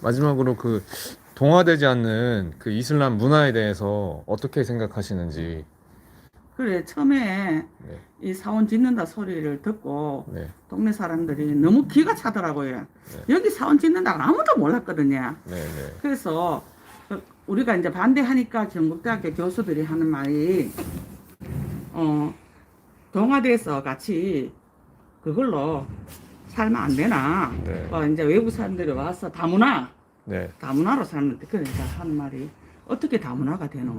마지막으로 그 동화되지 않는 그 이슬람 문화에 대해서 어떻게 생각하시는지. 그래 처음에 네. 이 사원 짓는다 소리를 듣고 네. 동네 사람들이 너무 기가 차더라고요. 여기 사원 짓는다고 아무도 몰랐거든요. 네, 네. 그래서 그 우리가 이제 반대하니까 경북대학교 교수들이 하는 말이 어 동아대에서 같이 그걸로 살면 안 되나? 네. 어, 이제 외국 사람들이 와서 다문화 네. 다문화로 살면 그러니까 하는 말이 어떻게 다문화가 되노?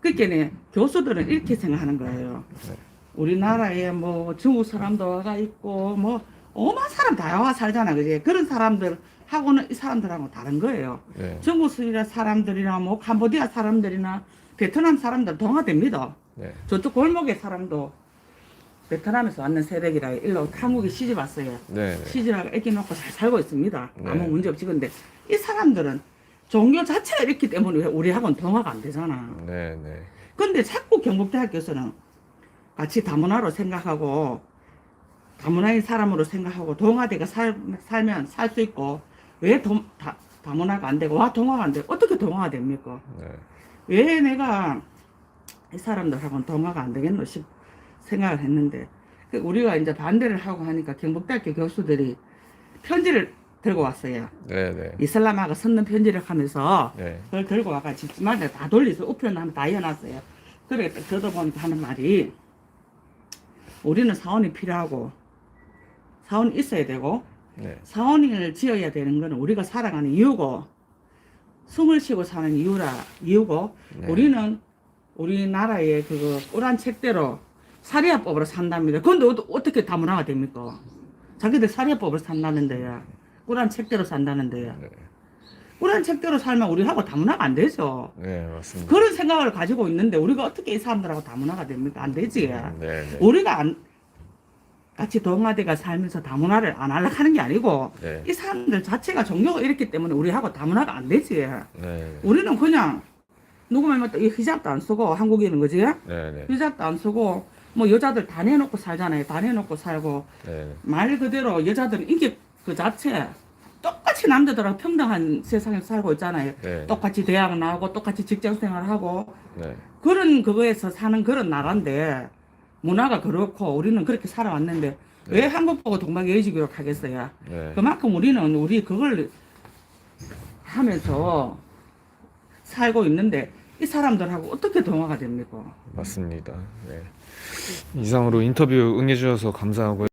그러니까 교수들은 이렇게 생각하는 거예요. 네. 우리나라에 뭐 중국 사람도 와가 있고 뭐 오만 사람 다 와 살잖아, 그지? 그런 사람들 하고는 이 사람들하고 다른 거예요. 네. 중국 사람들이나 뭐 캄보디아 사람들이나 베트남 사람들 동화됩니다. 네. 저쪽 골목의 사람도 베트남에서 왔는 세력이라 일로 한국에 시집 왔어요. 네. 네. 시집하고 애기 놓고 잘 살고 있습니다. 네. 아무 문제 없지. 근데 이 사람들은 종교 자체가 이렇기 때문에 왜 우리하고는 동화가 안 되잖아. 네. 네. 근데 자꾸 경북대학교에서는 같이 다문화로 생각하고 다문화인 사람으로 생각하고 동화대가 살, 살면 살 수 있고 왜 도, 다, 다문화가 안 되고 와 동화가 안 되고 어떻게 동화가 됩니까? 네. 왜 내가 이 사람들하고는 동화가 안 되겠노 싶 생각을 했는데 그 우리가 이제 반대를 하고 하니까 경북대학교 교수들이 편지를 들고 왔어요. 네. 네. 이슬람화가 섰는 편지를 하면서 네. 그걸 들고 와가 집집마다 다 돌려서 우편하면 다 해놨어요. 그래 딱 걷어보니까 하는 말이 우리는 사원이 필요하고 사원이 있어야 되고 네. 사원을 지어야 되는 거는 우리가 살아가는 이유고 숨을 쉬고 사는 이유라 이유고 네. 우리는 우리나라의 그거 꾸란 책대로 사리아법으로 산답니다. 그런데 어, 어떻게 다문화가 됩니까? 자기들 사리아법으로 산다는데요. 꾸란 책대로 산다는데요. 네. 꾸란 책대로 살면 우리하고 다문화가 안 되죠. 네. 맞습니다. 그런 생각을 가지고 있는데 우리가 어떻게 이 사람들하고 다문화가 됩니까? 안 되지. 네. 네. 우리가 안, 같이 동아대가 살면서 다문화를 안 하려고 하는 게 아니고 네. 이 사람들 자체가 종교가 이렇기 때문에 우리하고 다문화가 안 되지. 네. 우리는 그냥 누구 말못이 히잡도 안 쓰고 한국인은 그지? 네. 네. 히잡도 안 쓰고 뭐 여자들 다 내놓고 살잖아요. 다 내놓고 살고 네. 말 그대로 여자들은 인기 그 자체 똑같이 남자들하고 평등한 세상에 살고 있잖아요. 네. 똑같이 대학 나오고 똑같이 직장 생활하고 네. 그런 그거에서 사는 그런 나라인데 문화가 그렇고 우리는 그렇게 살아왔는데 왜 한국 보고 동방예의지교로 하겠어요? 네. 그만큼 우리는 우리 그걸 하면서 살고 있는데 이 사람들하고 어떻게 동화가 됩니까? 맞습니다. 네. 이상으로 인터뷰 응해주셔서 감사하고요.